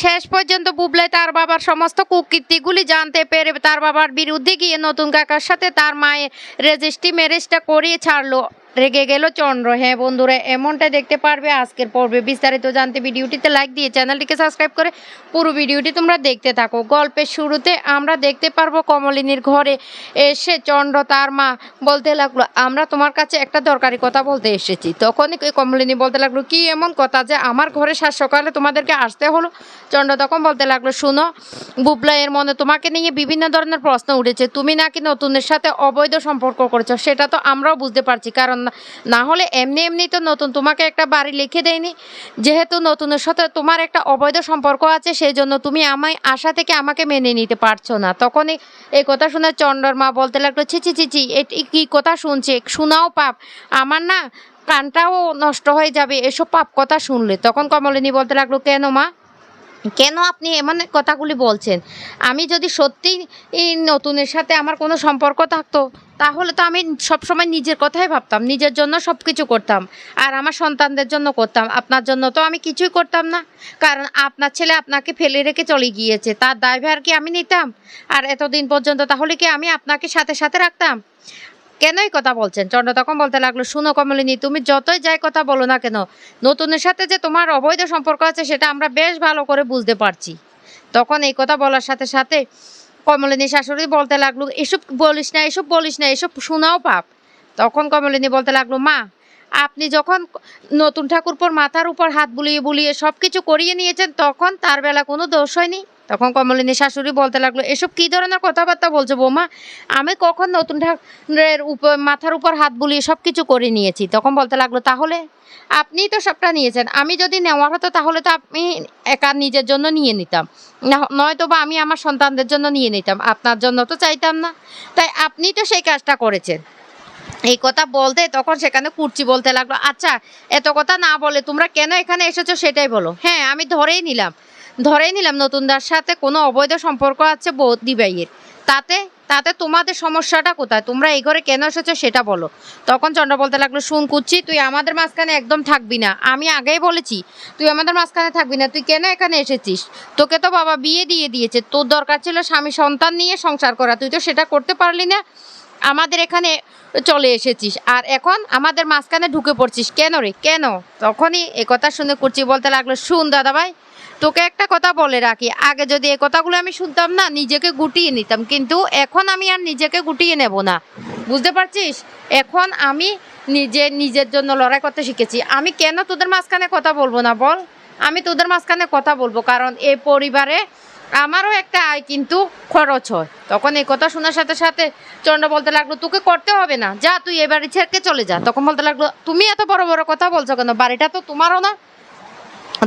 শেষ পর্যন্ত বুবলে তার বাবার সমস্ত কুকৃতিগুলি জানতে পেরে তার বাবার বিরুদ্ধে গিয়ে নতুন কাকার সাথে তার মায়ের রেজিস্ট্রি ম্যারেজটা করিয়ে ছাড়লো। রেগে গেল চন্দ্র। হ্যাঁ বন্ধুরা, এমনটা দেখতে পারবে আজকের পর্বে। বিস্তারিত জানতে ভিডিওটিতে লাইক দিয়ে চ্যানেলটিকে সাবস্ক্রাইব করে পুরো ভিডিওটি তোমরা দেখতে থাকো। গল্পের শুরুতে আমরা দেখতে পারব কমলিনীর ঘরে এসে চন্দ্র তার মা বলতে লাগল, আমরা তোমার কাছে একটা দরকারি কথা বলতে এসেছি। তখনই কমলিনী বলতে লাগল, কি এমন কথা যে আমার ঘরে সাত সকালে তোমাদেরকে আসতে হলো? চন্দ্র তখন বলতে লাগল, শুনো বুবলা এর মনে তোমাকে নিয়ে বিভিন্ন ধরনের প্রশ্ন উঠেছে। তুমি নাকি নতুনের সাথে অবৈধ সম্পর্ক করেছ? সেটা তো আমরাও বুঝতে পারছি। কারণ না- হলে এমনি এমনি তো নতুন, তোমাকে একটা বাড়ি লিখে দেয়নি। যেহেতু নতুনের সাথে তোমার একটা অবৈধ সম্পর্ক আছে সেই জন্য তুমি আমায় আশা থেকে আমাকে মেনে নিতে পারছ না। তখনই এই কথা শুনে চন্ডর মা বলতে লাগল, ছি ছি ছি ছি এটি কী কথা শুনছে? শোনাও পাপ। আমার না কানটাও নষ্ট হয়ে যাবে, এসব পাপ কথা শুনলে। তখন কমলিনী বলতে লাগল, কেন মা? কেন আপনি এমন কথাগুলি বলছেন? আমি যদি সত্যিই নতুনের সাথে আমার কোনো সম্পর্ক থাকতো, তাহলে তো আমি সবসময় নিজের কথাই ভাবতাম, নিজের জন্য সব কিছু করতাম, আর আমার সন্তানদের জন্য করতাম, আপনার জন্য তো আমি কিছুই করতাম না। কারণ আপনার ছেলে আপনাকে ফেলে রেখে চলে গিয়েছে, তার দায়ভার কি আমি নিতাম? আর এতদিন পর্যন্ত তাহলে কি আমি আপনাকে সাথে সাথে রাখতাম? কেনই কথা বলছেন? চন্দ্র, তখন বলতে লাগল, শুনো কমলিনী, তুমি যতই যাই কথা বলো না কেন, নতুনের সাথে যে তোমার অবৈধ সম্পর্ক আছে, সেটা আমরা বেশ ভালো করে বুঝতে পারছি। তখন এই কথা বলার সাথে সাথে কমলিনী শাশুড়ি বলতে লাগল, এসব বলিস না, এসব বলিস না, এসব শোনাও পাপ। তখন কমলিনী বলতে লাগল, মা, আপনি যখন নতুন ঠাকুরপোর মাথার উপর হাত বুলিয়ে বুলিয়ে সব কিছু করিয়ে নিয়েছেন, তখন তার বেলা কোনো দোষ হয়নি? তখন কমলিনী শাশুড়ি বলতে লাগল, এসব কী ধরনের কথাবার্তা বলছো বৌমা? আমি কখন নতুন ঠাকুরের উপর মাথার উপর হাত বুলিয়ে সব কিছু করে নিয়েছি? তখন বলতে লাগল, তাহলে আপনিই তো সবটা নিয়েছেন। আমি যদি নেওয়ার হতো তাহলে তো আমি একা নিজের জন্য নিয়ে নিতাম। নয়তো বা আমি আমার সন্তানদের জন্য নিয়ে নিতাম। আপনার জন্য তো চাইতাম না। তাই আপনি তো সেই কাজটা করেছেন। এই কথা বলতে তখন সেখানে কুর্চি বলতে লাগল আচ্ছা এত কথা না বলে তোমরা কেন এখানে এসেছ সেটাই বলো। হ্যাঁ আমি ধরেই নিলাম। ধরেই নিলাম নতুনদার সাথে কোনো অবৈধ সম্পর্ক আছে বৌদি ভাইয়ের তাতে তাতে তোমাদের সমস্যাটা কোথায়? তোমরা এই ঘরে কেন এসেছ সেটা বলো। তখন চন্দ্র বলতে লাগল, শুন কুচ্ছি, তুই আমাদের মাঝখানে একদম থাকবি না। আমি আগেই বলেছি, তুই আমাদের মাঝখানে থাকবি না। তুই কেন এখানে এসেছিস? তোকে তো বাবা বিয়ে দিয়ে দিয়েছে। তোর দরকার ছিল স্বামী সন্তান নিয়ে সংসার করা। তুই তো সেটা করতে পারলি না। আমাদের এখানে চলে এসেছিস। আর এখন আমাদের মাঝখানে ঢুকে পড়ছিস। কেন রে? কেন? তখনই এ কথা শুনে কুচি বলতে লাগল, শুন দাদাভাই, তোকে একটা কথা বলে রাখি। আগে যদি এই কথাগুলো আমি শুনতাম না, নিজেকে গুটিয়ে নিতাম। কিন্তু এখন আমি আর নিজেকে গুটিয়ে নেব না। বুঝতে পারছিস? এখন আমি নিজে, নিজের জন্য লড়াই করতে শিখেছি। আমি কেন তোদের মাঝখানে কথা বলব না বল? আমি তোদের মাঝখানে কথা বলব। কারণ এই পরিবারে আমারও একটা আয় কিন্তু খরচ হয়। তখন এই কথা শোনার সাথে সাথে চন্দ্র বলতে লাগল, তোকে করতে হবে না, যা, তুই এ বাড়ি ছেড়ে চলে যা। তখন বলতে লাগল, তুমি এত বড় বড় কথা বলছো কেন? বাড়িটা তো তোমারও না।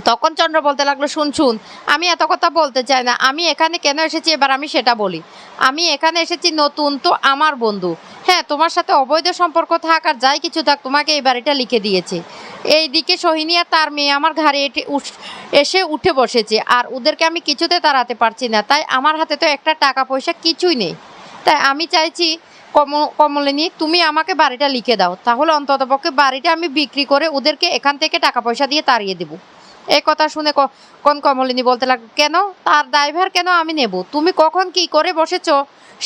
তখন চন্দ্র বলতে লাগল, শুন শুন, আমি এত কথা বলতে চাই না। আমি এখানে কেন এসেছি? এবার আমি সেটা বলি। আমি এখানে এসেছি নতুন, তো আমার বন্ধু। হ্যাঁ তোমার সাথে অবৈধ সম্পর্ক থাক আর যাই কিছু থাক, তোমাকে এই বাড়িটা লিখে দিয়েছে। এইদিকে সোহিনী আর তার মেয়ে আমার ঘাড়ে এসে উঠে বসেছে আর ওদেরকে আমি কিছুতে তাড়াতে পারছি না। তাই আমার হাতে তো একটা টাকা পয়সা কিছুই নেই। তাই আমি চাইছি কম কমলিনী, তুমি আমাকে বাড়িটা লিখে দাও। তাহলে অন্ততপক্ষে বাড়িটা আমি বিক্রি করে ওদেরকে এখান থেকে টাকা পয়সা দিয়ে তাড়িয়ে দেবো। এই কথা শুনে কোন কমলিনী বলতে লাগল, কেন? তার ড্রাইভার কেন আমি নেব? তুমি কখন কি করে বসেছো,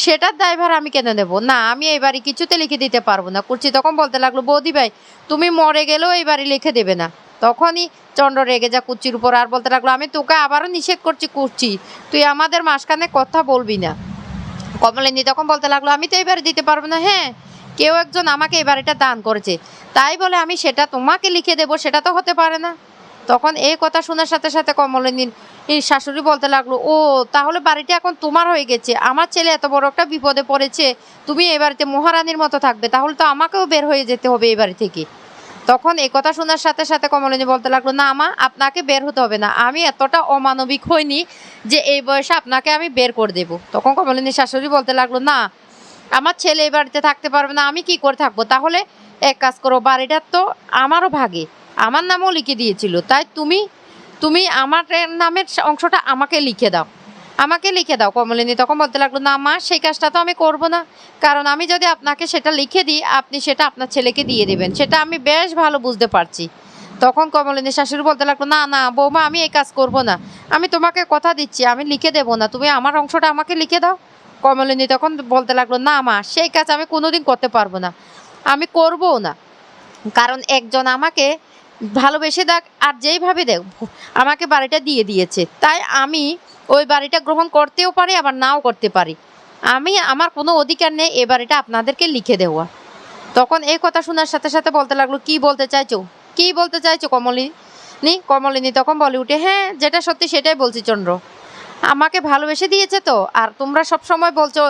সেটার ড্রাইভার আমি কেন নেব? না, আমি এই বাড়ি কিছুতে লিখে দিতে পারব না। কুর্চি তখন বলতে লাগল, বৌদি ভাই, তুমি মরে গেলেও এই বাড়ি লিখে দেবে না। তখনই চন্দ্র রেগে যা কুচির উপর আর বলতে লাগল, আমি তোকে আবারও নিষেধ করছি কুচি তুই আমাদের মাঝখানে কথা বলবি না। কমলিনী তখন বলতে লাগল, আমি তো এই বাড়ি দিতে পারব না। হ্যাঁ কেউ একজন আমাকে এই বাড়িটা দান করেছে। তাই বলে আমি সেটা তোমাকে লিখে দেবো, সেটা তো হতে পারে না। তখন এই কথা শোনার সাথে সাথে কমলিনীর শাশুড়ি বলতে লাগল, ও, তাহলে বাড়িটা এখন তোমার হয়ে গেছে। আমার ছেলে এত বড় একটা বিপদে পড়েছে, তুমি এই বাড়িতে মহারানীর মতো থাকবে, তাহলে তো আমাকেও বের হয়ে যেতে হবে এই বাড়ি থেকে। তখন এই কথা শোনার সাথে সাথে কমলিনী বলতে লাগল, না মা, আপনাকে বের হতে হবে না। আমি এতটা অমানবিক হইনি যে এই বয়সে আপনাকে আমি বের করে দেব। তখন কমলিনী শাশুড়ি বলতে লাগল, না, আমার ছেলে এই বাড়িতে থাকতে পারবে না, আমি কি করে থাকব? তাহলে এক কাজ করো বাড়িটার তো আমারও ভাগে। আমার নামও লিখে দিয়েছিল। তাই তুমি তুমি আমার নামের অংশটা আমাকে লিখে দাও। আমাকে লিখে দাও। কমলিনী তখন বলতে লাগল, না মা, সেই কাজটা তো আমি করব না। কারণ আমি যদি আপনাকে সেটা লিখে দিই, আপনি সেটা আপনার ছেলেকে দিয়ে দেবেন। সেটা আমি বেশ ভালো বুঝতে পারছি। তখন কমলিনী শাশুড়ি বলতে লাগল, না না, বৌমা, আমি এই কাজ করব না। আমি তোমাকে কথা দিচ্ছি, আমি লিখে দেবো না। তুমি আমার অংশটা আমাকে লিখে দাও। কমলিনী তখন বলতে লাগল, না মা, সেই কাজ আমি কোনোদিন করতে পারব না। আমি করবও না। কারণ একজন আমাকে ভালোবেসে দেখ, আর যেইভাবে দেখ, আমাকে বাড়িটা দিয়ে দিয়েছে। তাই আমি ওই বাড়িটা গ্রহণ করতেও পারি, আবার নাও করতে পারি। আমি, আমার কোনো অধিকার নেই এ বাড়িটা আপনাদেরকে লিখে দেওয়া। তখন এই কথা শোনার সাথে সাথে বলতে লাগল, কি বলতে চাইছো? কি বলতে চাইছো কমলিনী? কমলিনী তখন বলে উঠে হ্যাঁ যেটা সত্যি সেটাই বলছি চন্দ্র। আমাকে ভালোবেসে দিয়েছে তো, আর তোমরা সব সময় বলছো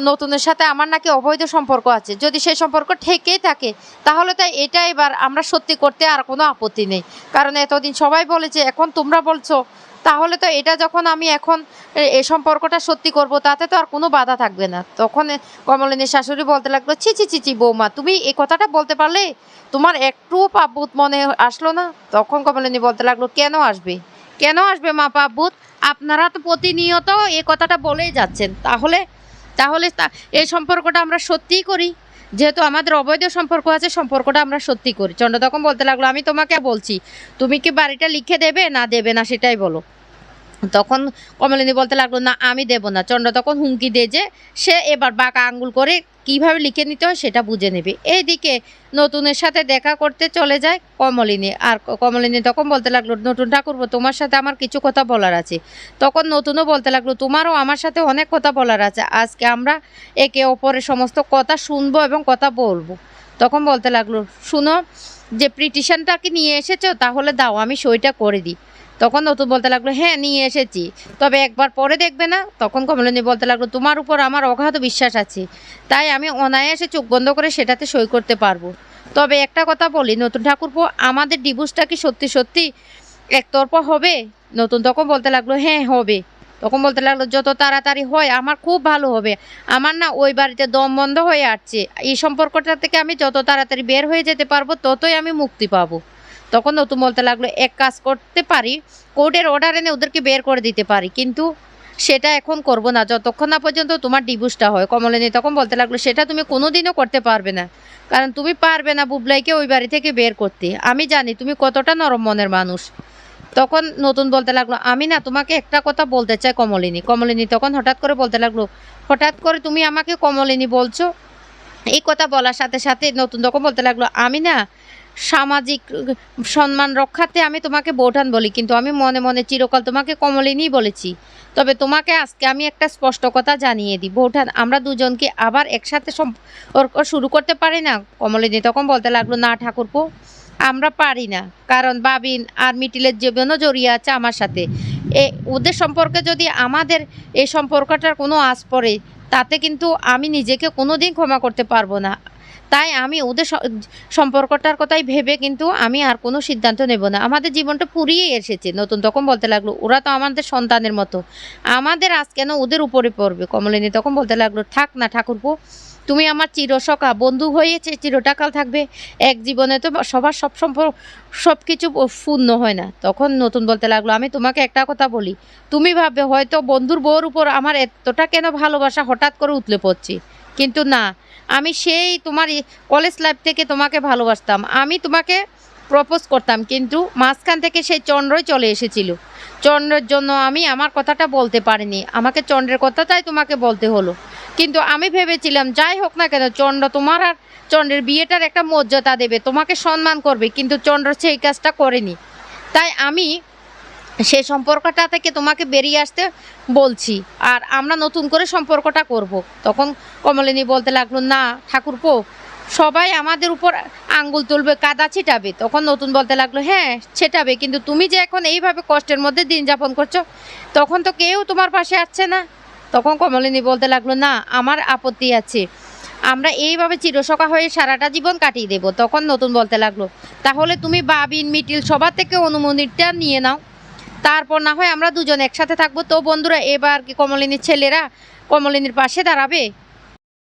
নতুনের সাথে আমার নাকি অবৈধ সম্পর্ক আছে। যদি সেই সম্পর্ক ঠেকেই থাকে, তাহলে তো এটা এবার আমরা সত্যি করতে আর কোনো আপত্তি নেই। কারণ এতদিন সবাই বলেছে, এখন তোমরা বলছো, তাহলে তো এটা যখন আমি এখন এ- সম্পর্কটা সত্যি করব, তাতে তো আর কোনো বাধা থাকবে না। তখন কমলিনীর শাশুড়ি বলতে লাগল, ছি ছি ছি ছি, বৌমা, তুমি এই কথাটা বলতে পারলে তোমার একটুও পাপবুত মনে আসলো না? তখন কমলিনী বলতে লাগল, কেন আসবে? কেন আসবে মা পাপবুত আপনারা তো প্রতিনিয়ত এই কথাটা বলেই যাচ্ছেন। তাহলে তাহলে এই সম্পর্কটা আমরা সত্যিই করি। যেহেতু আমাদের অবৈধ সম্পর্ক আছে, সম্পর্কটা আমরা সত্যি করি। চন্দ্রতকম বলতে লাগল, আমি তোমাকে বলছি, তুমি কি বাড়িটা লিখে দেবে না দেবে না সেটাই বলো। তখন কমলিনী বলতে লাগল, না, আমি দেব না। চন্দ্র তখন হুমকি দিয়ে যে সে এবার বাঁকা আঙ্গুল করে কীভাবে লিখে নিতে হয় সেটা বুঝে নেবে। এইদিকে নতুনের সাথে দেখা করতে চলে যায় কমলিনী। আর কমলিনী তখন বলতে লাগল, নতুন ঠাকুরপো, তোমার সাথে আমার কিছু কথা বলার আছে। তখন নতুনও বলতে লাগল, তোমারও আমার সাথে অনেক কথা বলার আছে। আজকে আমরা একে অপরের সমস্ত কথা শুনব এবং কথা বলব। তখন বলতে লাগল, শুনো, যে পিটিশনটাকে নিয়ে এসেছ তাহলে দাও, আমি সইটা করে দিই। তখন নতুন বলতে লাগল হ্যাঁ নিয়ে এসেছি। তবে একবার পরে দেখবে না, তখন কমলিনী বলতে লাগল, তোমার উপর আমার অগাধ বিশ্বাস আছে, তাই আমি অনায়াসে চোখ বন্ধ করে সেটাতে সই করতে পারব। তবে একটা কথা বলি, নতুন ঠাকুরপো, আমাদের ডিভোর্সটা কি সত্যি সত্যি একতরফা হবে? নতুন তখন বলতে লাগল হ্যাঁ হবে। তখন বলতে লাগল, যত তাড়াতাড়ি হয়, আমার খুব ভালো হবে। আমার না ওই বাড়িতে দম বন্ধ হয়ে আসছে। এই সম্পর্কটা থেকে আমি যত তাড়াতাড়ি বের হয়ে যেতে পারব, ততই আমি মুক্তি পাবো। তখন নতুন বলতে লাগল, এক কাজ করতে পারি, কোর্টের অর্ডার এনে ওদেরকে বের করে দিতে পারি, কিন্তু সেটা এখন করব না। যতক্ষণ না পর্যন্ত তোমার ডিভোর্সটা হয়, কমলিনী, তখন বলতে লাগল, সেটা তুমি কোনোদিনও করতে পারবে না। কারণ তুমি পারবে না বুবলাইকে ওই বাড়ি থেকে বের করতে। আমি জানি তুমি কতটা নরম মনের মানুষ। তখন নতুন বলতে লাগল, আমি না তোমাকে একটা কথা বলতে চাই কমলিনী। কমলিনী তখন হঠাৎ করে বলতে লাগল, হঠাৎ করে তুমি আমাকে কমলিনী বলছো? এই কথা বলার সাথে সাথে নতুন তখন বলতে লাগল, আমি না সামাজিক, সম্মান রক্ষাতে আমি তোমাকে বৌঠান বলি, কিন্তু আমি মনে মনে চিরকাল তোমাকে কমলিনী বলেছি। তবে তোমাকে আজকে আমি একটা স্পষ্ট কথা জানিয়ে দিই। বৌঠান, আমরা দুজনকে আবার একসাথে সম্পর্ক শুরু করতে পারি না? কমলিনী তখন বলতে লাগল, না ঠাকুরপো, আমরা পারি না। কারণ বাবিন আর মিটিলের জীবনও জড়িয়ে আছে আমার সাথে। এ, ওদের সম্পর্কে যদি আমাদের এই সম্পর্কটার কোনো আঁচ পড়ে তাতে কিন্তু আমি নিজেকে কোনো দিন ক্ষমা করতে পারব না। তাই আমি ওদের সম্পর্কটার কথাই ভেবে কিন্তু আমি আর কোনো সিদ্ধান্ত নেব না। আমাদের জীবনটা পুরিয়ে এসেছে, নতুন তখন বলতে লাগল, ওরা তো আমাদের সন্তানের মতো। আমাদের আজ কেন ওদের উপরে পড়বে? কমলিনী তখন বলতে লাগল, থাক না ঠাকুরপো তুমি আমার চিরসখা বন্ধু হয়েছে চিরটাকাল থাকবে, এক জীবনে তো সবার সব সম্পর্ক সব কিছু পূর্ণ হয় না। তখন নতুন বলতে লাগল, আমি তোমাকে একটা কথা বলি, তুমি ভাববে হয়তো বন্ধুর বউর উপর আমার এতটা কেন ভালোবাসা হঠাৎ করে উতলে পড়ছি? কিন্তু না, আমি সেই তোমার কলেজ লাইফ থেকে তোমাকে ভালোবাসতাম, আমি তোমাকে প্রপোজ করতাম, কিন্তু মাঝখান থেকে সেই চন্দ্রই চলে এসেছিল। চন্দ্রের জন্য আমি আমার কথাটা বলতে পারিনি, আমাকে চন্দ্রের কথাটাই তোমাকে বলতে হলো। কিন্তু আমি ভেবেছিলাম, যাই হোক না কেন, চন্দ্র তোমার আর চন্দ্রের বিয়েটার একটা মর্যাদা দেবে, তোমাকে সম্মান করবে, কিন্তু চন্দ্র সেই কাজটা করেনি। তাই আমি সেই সম্পর্কটা থেকে তোমাকে বেরিয়ে আসতে বলছি, আর আমরা নতুন করে সম্পর্কটা করব। তখন কমলিনী বলতে লাগল, না, ঠাকুরপো, সবাই আমাদের উপর আঙ্গুল তুলবে, কাদা ছিটাবে। তখন নতুন বলতে লাগল হ্যাঁ ছেটাবে, কিন্তু তুমি যে এখন এইভাবে কষ্টের মধ্যে দিন যাপন করছ, তখন তো কেউ তোমার পাশে আসছে না। তখন কমলিনী বলতে লাগল, না, আমার আপত্তি আছে। আমরা এইভাবে চিরসকা হয়ে সারাটা জীবন কাটিয়ে দেব। তখন নতুন বলতে লাগল, তাহলে তুমি বাবিন, মিটিল সবার থেকে অনুমতিটা নিয়ে নাও। তারপর না হয় আমরা দুজন একসাথে থাকব। তো বন্ধুরা, এবার কি কমলিনীর ছেলেরা কমলিনীর পাশে দাঁড়াবে?